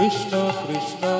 Krishna Krishna